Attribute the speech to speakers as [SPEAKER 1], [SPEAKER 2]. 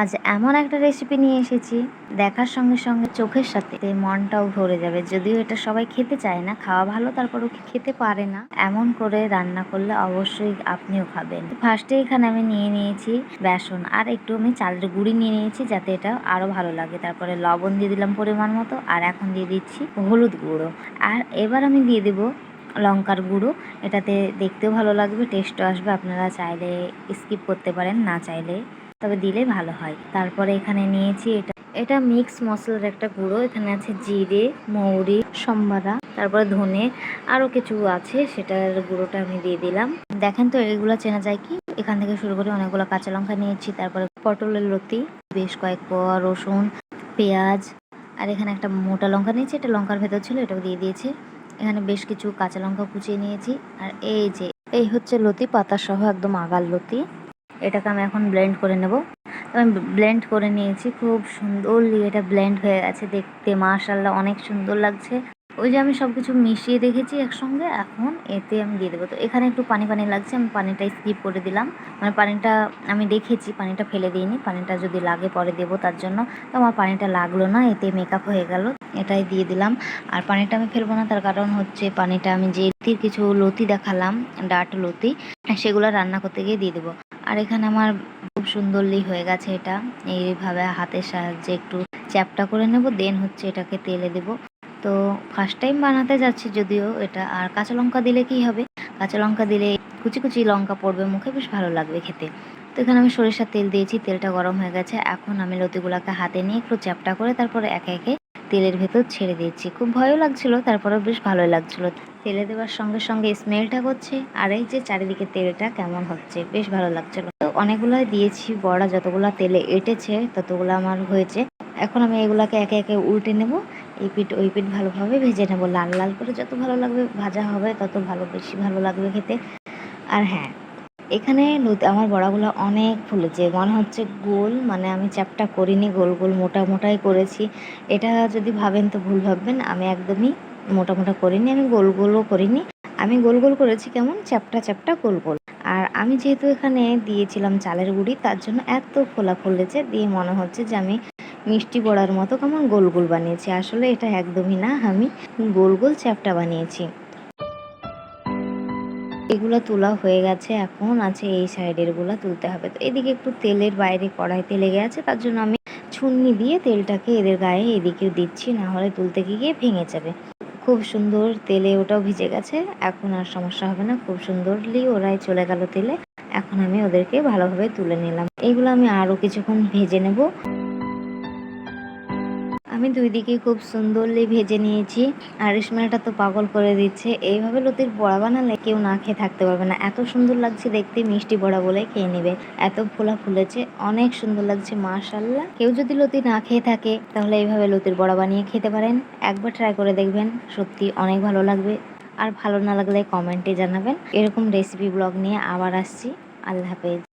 [SPEAKER 1] আজ এমন একটা রেসিপি নিয়ে এসেছি, দেখার সঙ্গে সঙ্গে চোখের সাথে। মনটাও ভরে যাবে, যদিও এটা সবাই খেতে চায় না, খাওয়া ভালো তারপরেও খেতে পারে না। এমন করে রান্না করলে অবশ্যই আপনিও খাবেন। ফার্স্টে এখানে আমি নিয়ে নিয়েছি বেসন, আর একটু আমি চালের গুঁড়ি নিয়ে নিয়েছি যাতে এটা আরও ভালো লাগে। তারপরে লবণ দিয়ে দিলাম পরিমাণ মতো, আর এখন দিয়ে দিচ্ছি হলুদ গুঁড়ো। আর এবার আমি দিয়ে দেবো লঙ্কার গুঁড়ো, এটাতে দেখতেও ভালো লাগবে টেস্টও আসবে। আপনারা চাইলে স্কিপ করতে পারেন, না চাইলে তবে দিলে ভালো হয়। তারপরে এখানে নিয়েছি এটা। এটা মিক্স মশলার একটা গুঁড়ো। এখানে আছে জিরে, মৌরি, সম্বারা, তারপরে ধনে আরও কিছু আছে। সেটার গুঁড়োটা আমি দিয়ে দিলাম। দেখেন তো, এগুলো চেনা যায় কি? এখান থেকে শুরু করে অনেকগুলো কাঁচা লঙ্কা নিয়েছি, তারপরে পটলের লতি বেশ কয়েক কোয়া রসুন, পেঁয়াজ, আর এখানে একটা মোটা লঙ্কা নিয়েছি। এটা লঙ্কার ভেতর ছিল, এটাও দিয়ে দিয়েছি। এখানে বেশ কিছু কাঁচা লঙ্কা কুচিয়ে নিয়েছি। আর এই যে, এই হচ্ছে লতি পাতা সহ একদম আগার লতি। এটাকে আমি এখন ব্লেন্ড করে নেব। আমি ব্লেন্ড করে নিয়েছি, খুব সুন্দরলি এটা ব্লেন্ড হয়ে গেছে দেখতে মাশাল্লাহ অনেক সুন্দর লাগছে। ওই যে আমি সব কিছু মিশিয়ে রেখেছি একসঙ্গে, এখন এতে আমি দিয়ে দেবো। তো এখানে একটু পানি পানি লাগছে, আমি পানিটা স্কিপ করে দিলাম। মানে পানিটা আমি দেখেছি, পানিটা ফেলে দিইনি, পানিটা যদি লাগে পরে দেবো তার জন্য। তো আমার পানিটা লাগল না, এতে মেকআপ হয়ে গেল, এটাই দিয়ে দিলাম। আর পানিটা আমি ফেলব না, তার কারণ হচ্ছে পানিটা আমি যে কিছু লতি দেখালাম ডাট লতি, সেগুলো রান্না করতে গিয়ে দিয়ে দেবো। আর এখানে আমার খুব সুন্দরলি হয়ে গেছে এটা। এইভাবে হাতের সাহায্যে একটু চ্যাপটা করে নেব দেন হচ্ছে এটাকে তেলে দেব। তো ফার্স্ট টাইম বানাতে যাচ্ছি যদিও এটা, আর কাঁচা লঙ্কা দিলে কি হবে? কাঁচা লঙ্কা দিলে কুচি কুচি লঙ্কা পড়বে, মুখে বেশ ভালো লাগবে খেতে। তো এখানে আমি সরিষার তেল দিয়েছি, তেলটা গরম হয়ে গেছে। এখন আমি লতিগুলোকে হাতে নিয়ে একটু চ্যাপটা করে তারপরে একে একে তেলের ভেতর ছেড়ে দিয়েছি। খুব ভয়ও লাগছিল, তারপরেও বেশ ভালোই লাগছিল। তেলে দেওয়ার সঙ্গে সঙ্গে স্মেলটা করছে আর এই যে চারিদিকে তেলটা কেমন হচ্ছে, বেশ ভালো লাগছিল। তো অনেকগুলো দিয়েছি, বড়া যতগুলো তেলে এটেছে, ততগুলো আমার হয়েছে। এখন আমি এগুলাকে একে একে উল্টে নেব, এই পিঠ, ওই পিঠ ভালোভাবে ভেজে নেব। লাল লাল করে যত ভালো লাগবে, ভাজা হবে, তত ভালো, বেশি ভালো লাগবে খেতে। আর হ্যাঁ এখানে আমার বড়াগুলো অনেক ফুলেছে মনে হচ্ছে গোল মানে আমি চ্যাপটা করিনি, গোল গোল, মোটা, মোটাই করেছি। এটা যদি ভাবেন তো ভুল ভাববেন, আমি একদমই মোটা মোটা করিনি, আমি গোল, গোলও করিনি। আমি গোল গোল করেছি কেমন? চ্যাপটা চ্যাপটা গোল গোল। আর আমি যেহেতু এখানে দিয়েছিলাম চালের গুঁড়ি, তার জন্য এত ফোলা ফুলেছে, দিয়ে মনে হচ্ছে যে আমি মিষ্টি বড়ার মতো কেমন গোল গোল বানিয়েছি। আসলে এটা একদমই না, আমি গোল গোল চ্যাপটা বানিয়েছি। এগুলো তোলা হয়ে গেছে এখন, আছে এই সাইডেরগুলা তুলতে হবে। তো এদিকে একটু তেলের বাইরে কড়াইতে লেগে গেছে তার জন্য আমি ছুন্নি দিয়ে তেলটাকে এদের গায়ে এদিকে দিচ্ছি, না হলে তুলতে গিয়ে ভেঙে যাবে। খুব সুন্দর তেলে ওটাও ভিজে গেছে, এখন আর সমস্যা হবে না, খুব সুন্দরলি ওরাই চলে গেল তেলে। এখন আমি ওদেরকে ভালোভাবে তুলে নিলাম। এগুলো আমি আরও কিছুক্ষণ ভেজে নেব। আমি দুই দিকে খুব সুন্দরলি ভেজে নিয়েছি। আর স্মেলটা তো পাগল করে দিচ্ছে। এইভাবে লতির বড়া বানালে কেউ না খেয়ে থাকতে পারবে না। এত সুন্দর লাগছে দেখতে মিষ্টি বড়া বলে খেয়ে নেবে। এত ফোলা ফুলেছে, অনেক সুন্দর লাগছে মাশাল্লাহ কেউ যদি লতি না খেয়ে থাকে, তাহলে এইভাবে লতির বড়া বানিয়ে খেতে পারেন। একবার ট্রাই করে দেখবেন, সত্যি অনেক ভালো লাগবে। আর ভালো না লাগলে কমেন্টে জানাবেন। এরকম রেসিপি ব্লগ নিয়ে আবার আসছি। আল্লাহ হাফেজ।